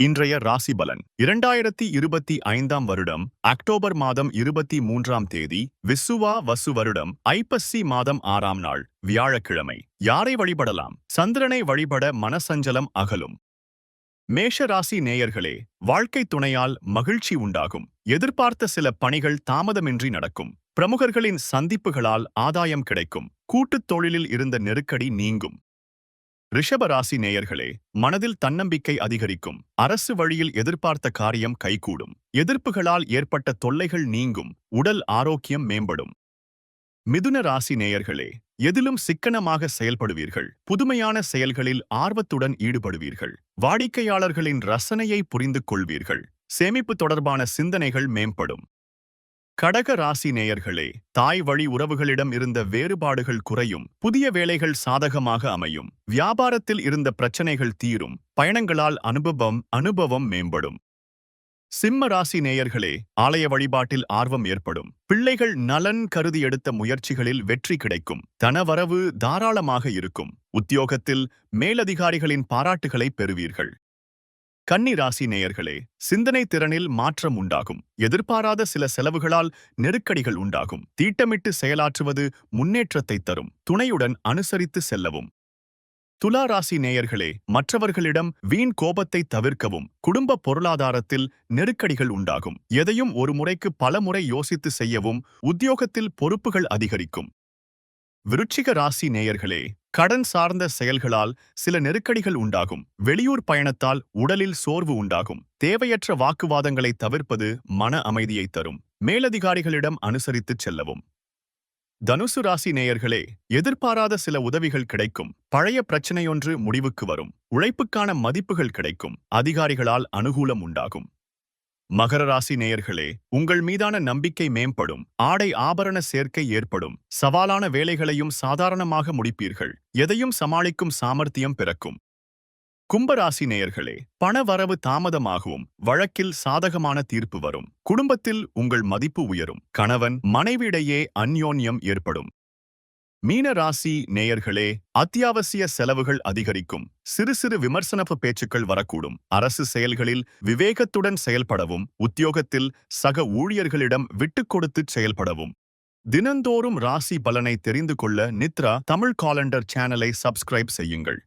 இன்றைய ராசி பலன் இரண்டாயிரத்தி இருபத்தி ஐந்தாம் வருடம் அக்டோபர் மாதம் இருபத்தி மூன்றாம் தேதி விசுவா வசு வருடம் ஐப்பசி மாதம் ஆறாம் நாள் வியாழக்கிழமை. யாரை வழிபடலாம்? சந்திரனை வழிபட மனசஞ்சலம் அகலும். மேஷ ராசி நேயர்களே வாழ்க்கை துணையால் மகிழ்ச்சி உண்டாகும். எதிர்பார்த்த சில பணிகள் தாமதமின்றி நடக்கும். பிரமுகர்களின் சந்திப்புகளால் ஆதாயம் கிடைக்கும். கூட்டுத் தொழிலில் இருந்த நெருக்கடி நீங்கும். ரிஷபராசி நேயர்களே மனதில் தன்னம்பிக்கை அதிகரிக்கும். அரசு வழியில் எதிர்பார்த்த காரியம் கைகூடும். எதிர்ப்புகளால் ஏற்பட்ட தொல்லைகள் நீங்கும். உடல் ஆரோக்கியம் மேம்படும். மிதுன ராசி நேயர்களே எதிலும் சிக்கனமாக செயல்படுவீர்கள். புதுமையான செயல்களில் ஆர்வத்துடன் ஈடுபடுவீர்கள். வாடிக்கையாளர்களின் ரசனையை புரிந்து கொள்வீர்கள். சேமிப்பு தொடர்பான சிந்தனைகள் மேம்படும். கடக ராசி நேயர்களே தாய் வழி உறவுகளிடம் இருந்த வேறுபாடுகள் குறையும் புதிய வேலைகள் சாதகமாக அமையும் வியாபாரத்தில் இருந்த பிரச்சனைகள் தீரும் பயணங்களால் அனுபவம் அனுபவம் மேம்படும். சிம்ம ராசி நேயர்களே ஆலய வழிபாட்டில் ஆர்வம் ஏற்படும் பிள்ளைகள் நலன் கருதி எடுத்த முயற்சிகளில் வெற்றி கிடைக்கும் தனவரவு தாராளமாக இருக்கும் உத்தியோகத்தில் மேலதிகாரிகளின் பாராட்டுகளை பெறுவீர்கள். கன்னி ராசி நேயர்களே சிந்தனை திறனில் மாற்றம் உண்டாகும். எதிர்பாராத சில செலவுகளால் நெருக்கடிகள் உண்டாகும். தீட்டமிட்டு செயலாற்றுவது முன்னேற்றத்தை தரும். துணையுடன் அனுசரித்து செல்லவும். துலா ராசி நேயர்களே மற்றவர்களிடம் வீண் கோபத்தை தவிர்க்கவும். குடும்ப பொருளாதாரத்தில் நெருக்கடிகள் உண்டாகும். எதையும் ஒரு முறைக்கு பல முறை யோசித்து செய்யவும் உத்தியோகத்தில் பொறுப்புகள் அதிகரிக்கும். விருச்சிக ராசி நேயர்களே கடன் சார்ந்த செயல்களால் சில நெருக்கடிகள் உண்டாகும். வெளியூர் பயணத்தால் உடலில் சோர்வு உண்டாகும். தேவையற்ற வாக்குவாதங்களை தவிர்ப்பது மன அமைதியை தரும். மேலதிகாரிகளிடம் அனுசரித்துச் செல்லவும். தனுசு ராசி நேயர்களே எதிர்பாராத சில உதவிகள் கிடைக்கும். பழைய பிரச்சனையொன்று முடிவுக்கு வரும். உழைப்புக்கான மதிப்புகள் கிடைக்கும். அதிகாரிகளால் அனுகூலம் உண்டாகும். மகர ராசி நேயர்களே உங்கள் மீதான நம்பிக்கை மேம்படும் ஆடை ஆபரண சேர்க்கை ஏற்படும் சவாலான வேலைகளையும் சாதாரணமாக முடிப்பீர்கள் எதையும் சமாளிக்கும் சாமர்த்தியம் பிறக்கும். கும்பராசி நேயர்களே பண வரவு தாமதமாகவும் வழக்கில் சாதகமான தீர்ப்பு வரும் குடும்பத்தில் உங்கள் மதிப்பு உயரும் கணவன் மனைவியிடையே அந்யோன்யம் ஏற்படும். மீன ராசி நேயர்களே அத்தியாவசிய செலவுகள் அதிகரிக்கும். சிறு சிறு விமர்சனப்பு பேச்சுக்கள் வரக்கூடும். அரசு செயல்களில் விவேகத்துடன் செயல்படவும் உத்தியோகத்தில் சக ஊழியர்களிடம் விட்டுக் கொடுத்துச் செயல்படவும். தினந்தோறும் ராசி பலனை தெரிந்து கொள்ள நித்ரா தமிழ் காலண்டர் சேனலை சப்ஸ்கிரைப் செய்யுங்கள்.